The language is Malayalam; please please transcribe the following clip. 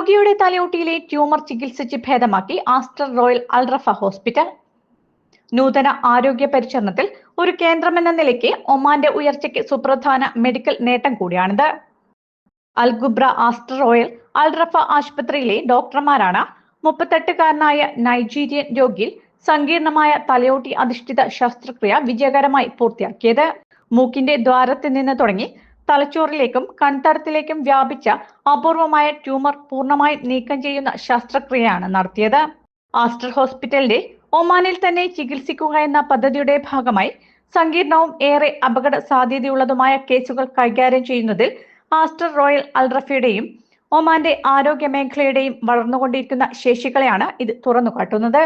രോഗിയുടെ തലയോട്ടിയിലെ ട്യൂമർ ചികിത്സിച്ച് ഭേദമാക്കി Aster Royal Al Rafa hospital. നൂതന ആരോഗ്യ പരിചരണത്തിൽ ഒരു കേന്ദ്രമെന്ന നിലയ്ക്ക് ഒമാന്റെ ഉയർച്ചയ്ക്ക് സുപ്രധാന മെഡിക്കൽ നേട്ടം കൂടിയാണിത്. അൽഗുബ്ര ആസ്റ്റർ റോയൽ അൽറഫ ആശുപത്രിയിലെ ഡോക്ടർമാരാണ്. മുപ്പത്തെട്ടുകാരനായ നൈജീരിയൻ രോഗിയിൽ സങ്കീർണമായ തലയോട്ടി അധിഷ്ഠിത ശസ്ത്രക്രിയ വിജയകരമായി പൂർത്തിയാക്കിയത്. മൂക്കിന്റെ ദ്വാരത്തിൽ നിന്ന് തുടങ്ങി തലച്ചോറിലേക്കും കൺതടത്തിലേക്കും വ്യാപിച്ച അപൂർവമായ ട്യൂമർ പൂർണമായി നീക്കം ചെയ്യുന്ന ശസ്ത്രക്രിയയാണ് നടത്തിയത്. ആസ്റ്റർ ഹോസ്പിറ്റലിന്റെ ഒമാനിൽ തന്നെ ചികിത്സിക്കുക എന്ന പദ്ധതിയുടെ ഭാഗമായി സങ്കീർണവും ഏറെ അപകട സാധ്യതയുള്ളതുമായ കേസുകൾ കൈകാര്യം ചെയ്യുന്നതിൽ ആസ്റ്റർ റോയൽ അൽറഫയുടെയും ഒമാന്റെ ആരോഗ്യ മേഖലയുടെയും വളർന്നുകൊണ്ടിരിക്കുന്ന ശേഷികളെയാണ് ഇത് തുറന്നു കാട്ടുന്നത്